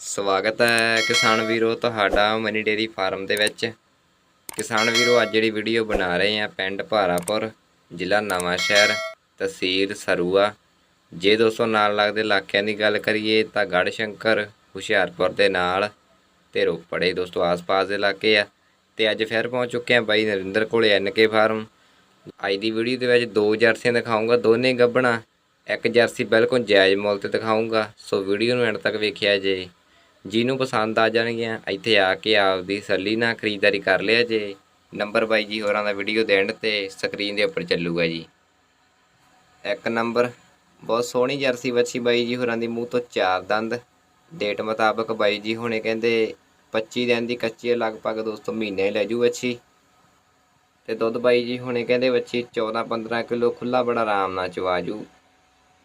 ਸਵਾਗਤ ਹੈ ਕਿਸਾਨ ਵੀਰੋ ਤੁਹਾਡਾ ਮਨੀ ਡੇਰੀ ਫਾਰਮ ਦੇ ਵਿੱਚ। ਕਿਸਾਨ ਵੀਰੋ, ਅੱਜ ਜਿਹੜੀ ਵੀਡੀਓ ਬਣਾ ਰਹੇ ਆ ਪਿੰਡ ਭਾਰਾਪੁਰ, ਜ਼ਿਲ੍ਹਾ ਨਵਾਂ ਸ਼ਹਿਰ, ਤਹਿਸੀਲ ਸਰੂਆ। ਜੇ ਦੋਸਤੋ ਨਾਲ ਲੱਗਦੇ ਇਲਾਕਿਆਂ ਦੀ ਗੱਲ ਕਰੀਏ ਤਾਂ ਗੜ੍ਹ ਸ਼ੰਕਰ ਹੁਸ਼ਿਆਰਪੁਰ ਦੇ ਨਾਲ ਤੇ ਰੋਪੜੇ ਦੋਸਤੋ ਆਸ-ਪਾਸ ਦੇ ਇਲਾਕੇ ਆ। ਤੇ ਅੱਜ ਫਿਰ ਪਹੁੰਚ ਚੁੱਕੇ ਆ ਬਾਈ ਨਰਿੰਦਰ ਕੋਲੇ ਐਨਕੇ ਫਾਰਮ। ਅੱਜ ਦੀ ਵੀਡੀਓ ਦੇ ਵਿੱਚ ਦੋ ਜਰਸੀਆਂ ਦਿਖਾਉਂਗਾ ਦੋਨੇ ਗੱਬਣਾ। ਇੱਕ ਜਰਸੀ ਬਿਲਕੁਲ ਜਾਇਜ਼ ਮੁੱਲ ਤੇ ਦਿਖਾਉਂਗਾ ਸੋ ਵੀਡੀਓ ਨੂੰ ਐਂਡ ਤੱਕ ਵੇਖਿਆ ਜੇ। ਜਿਹਨੂੰ ਪਸੰਦ ਆ ਜਾਣਗੀਆਂ, ਇੱਥੇ ਆ ਕੇ ਆਪਦੀ ਸੱਲੀ ਨਾਲ ਖਰੀਦਦਾਰੀ ਕਰ ਲਿਆ ਜੇ। ਨੰਬਰ ਬਾਈ ਜੀ ਹੋਰਾਂ ਦਾ ਵੀਡੀਓ ਦੇ ਐਂਡ ਤੇ ਸਕਰੀਨ ਦੇ ਉੱਪਰ ਚੱਲੂਗਾ ਜੀ। ਇੱਕ ਨੰਬਰ, ਬਹੁਤ ਸੋਹਣੀ ਜਰਸੀ ਵੱਛੀ ਬਾਈ ਜੀ ਹੋਰਾਂ ਦੀ, ਮੂੰਹ ਤੋਂ ਚਾਰ ਦੰਦ। ਡੇਟ ਮੁਤਾਬਕ ਬਾਈ ਜੀ ਹੁਣੇ ਕਹਿੰਦੇ 25 ਦਿਨ ਦੀ ਕੱਚੀ ਹੈ ਲਗਭਗ ਦੋਸਤੋ ਮਹੀਨੇ ਲੈ ਜੂ ਵੱਛੀ। ਤੇ ਦੁੱਧ ਬਾਈ ਜੀ ਹੁਣੇ ਕਹਿੰਦੇ ਵੱਛੀ 14 15 ਕਿਲੋ ਖੁੱਲਾ ਬੜਾ ਆਰਾਮ ਨਾਲ ਚਵਾ ਜੂ।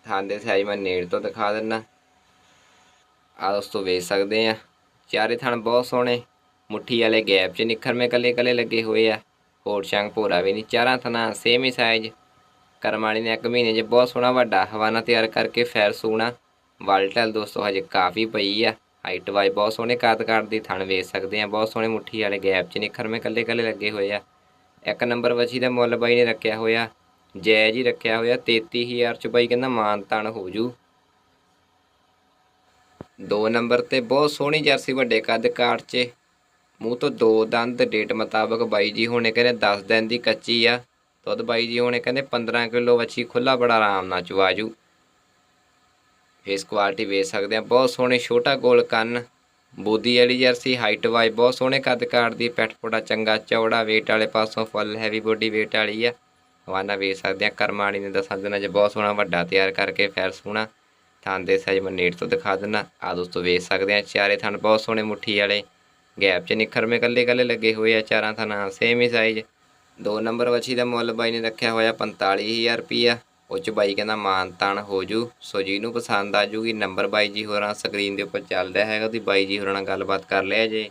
ਥਾਂ ਦੇ ਸਾਈਜ਼ ਮੈਂ ਨੇੜ ਤੋਂ ਦਿਖਾ ਦਿੰਨਾ। ਆ ਦੋਸਤੋ ਵੇਚ ਸਕਦੇ ਆ। ਚਾਰੇ ਥਣ ਬਹੁਤ ਸੋਹਣੇ। ਮੁੱਠੀ ਵਾਲੇ ਗੈਪ 'ਚ ਨਿਖਰਵੇਂ ਕੱਲੇ ਕੱਲੇ ਲੱਗੇ ਹੋਏ ਆ। ਹੋਰ ਸ਼ੰਗ ਭੋਰਾ ਵੀ ਨਹੀਂ। ਚਾਰਾਂ ਥਣਾ ਸੇਮ ਹੀ ਸਾਈਜ਼ ਕਰਮਾਲੀ ਨੇ ਇੱਕ ਮਹੀਨੇ 'ਚ ਬਹੁਤ ਸੋਹਣਾ ਵੱਡਾ ਹਵਾਨਾ ਤਿਆਰ ਕਰਕੇ ਫੈਰ ਸੂਣਾ। ਵਾਲਟਲ ਦੋਸਤੋ ਹਜੇ ਕਾਫੀ ਪਈ ਆ। ਹਾਈਟ ਵਾਈ ਬਹੁਤ ਸੋਹਣੇ ਕਾਦ ਕਾਟ ਦੀ ਥਣ ਵੇਚ ਸਕਦੇ ਆ। ਬਹੁਤ ਸੋਹਣੇ ਮੁੱਠੀ ਵਾਲੇ ਗੈਪ 'ਚ ਨਿਖਰਵੇਂ ਕੱਲੇ ਕੱਲੇ ਲੱਗੇ ਹੋਏ ਆ। ਇੱਕ ਨੰਬਰ ਵਛੀ ਦਾ ਮੁੱਲ ਬਾਈ ਨੇ ਰੱਖਿਆ ਹੋਇਆ। ਜਾਇਜ਼ ਹੀ ਰੱਖਿਆ ਹੋਇਆ। 33000 ਚ ਬਾਈ ਕਹਿੰਦਾ ਮਾਨ ਤਾਨ ਹੋ ਜੂ। ਦੋ ਨੰਬਰ ਤੇ ਬਹੁਤ ਸੋਹਣੀ ਜਰਸੀ ਵੱਡੇ ਕੱਦ ਕਾਠ 'ਚ ਮੂੰਹ ਤੋਂ ਦੋ ਦੰਦ ਡੇਟ ਮੁਤਾਬਕ ਬਾਈ ਜੀ ਹੁਣੇ ਕਹਿੰਦੇ 10 ਦਿਨ ਦੀ ਕੱਚੀ ਆ। ਦੁੱਧ ਬਾਈ ਜੀ ਹੁਣੇ ਕਹਿੰਦੇ 15 ਕਿਲੋ ਵੱਛੀ ਖੁੱਲਾ ਬੜਾ ਆਰਾਮ ਨਾਲ ਚੁਆਜੂ। ਫੇਸ ਕੁਆਲਿਟੀ ਵੇਚ ਸਕਦੇ ਆ। ਬਹੁਤ ਸੋਹਣੇ ਛੋਟਾ ਗੋਲ ਕੰਨ। ਬੋਦੀ ਵਾਲੀ ਜਰਸੀ ਹਾਈਟ ਵਾਈ ਬਹੁਤ ਸੋਹਣੇ ਕੱਦ ਕਾਟ ਦੀ ਪੈਟ ਪੋੜਾ ਚੰਗਾ, ਚੌੜਾ, weight ਵਾਲੇ ਪਾਸੋਂ ਫੁੱਲ ਹੈਵੀ ਬੋਡੀ weight ਵਾਲੀ ਆ। ਹਵਾਨਾ ਵੇਚ ਸਕਦੇ ਆ। ਕਰਮਾਣੀ ਨੇ ਦਸਾਂ ਦਿਨਾਂ 'ਚ ਬਹੁਤ ਸੋਹਣਾ ਵੱਡਾ ਤਿਆਰ ਕਰਕੇ ਫੈਰ ਸੋਹਣਾ। ਥਣ ਦੇ ਸਾਈਜ਼ ਮੈਂ ਨੇੜ ਤੋਂ ਦਿਖਾ ਦਿੰਨਾ। ਆ ਦੋਸਤੋ ਵੇਖ ਸਕਦੇ ਆ, ਚਾਰੇ ਥਣ ਬਹੁਤ ਸੋਹਣੇ ਮੁੱਠੀ ਵਾਲੇ। ਗੈਪ 'ਚ ਨਿਖਰਵੇਂ ਕੱਲੇ ਕੱਲੇ ਲੱਗੇ ਹੋਏ ਆ, ਚਾਰਾਂ ਥਣਾਂ ਸੇਮ ਹੀ ਸਾਈਜ਼ ਦੋ ਨੰਬਰ ਵੱਛੀ ਦਾ ਮੁੱਲ ਬਾਈ ਨੇ ਰੱਖਿਆ ਹੋਇਆ 45000 ਰੁਪਿਆ ਉਹ 'ਚ ਬਾਈ ਕਹਿੰਦਾ ਮਾਨ ਤਾਨ ਹੋ ਜੂ। ਸੋ ਨੂੰ ਪਸੰਦ ਆ ਜੂਗੀ, ਨੰਬਰ ਬਾਈ ਜੀ ਹੋਰਾਂ ਸਕਰੀਨ ਦੇ ਉੱਪਰ ਚੱਲ ਰਿਹਾ ਹੈਗਾ ਤੁਸੀਂ ਬਾਈ ਜੀ ਹੋਰਾਂ ਨਾਲ ਗੱਲਬਾਤ ਕਰ ਲਿਆ ਜੇ।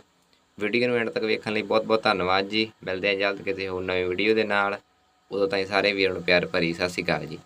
ਵੀਡੀਓ ਨੂੰ ਐਂਡ ਤੱਕ ਵੇਖਣ ਲਈ ਬਹੁਤ ਬਹੁਤ ਧੰਨਵਾਦ ਜੀ। ਮਿਲਦੇ ਹਾਂ ਜਲਦ ਕਿਸੇ ਹੋਰ ਨਵੀਂ ਵੀਡੀਓ ਦੇ ਨਾਲ। ਉਦੋਂ ਤਾਈਂ ਸਾਰੇ ਵੀਰਾਂ ਨੂੰ ਪਿਆਰ ਭਰੀ ਸਤਿ ਸ਼੍ਰੀ ਅਕਾਲ ਜੀ।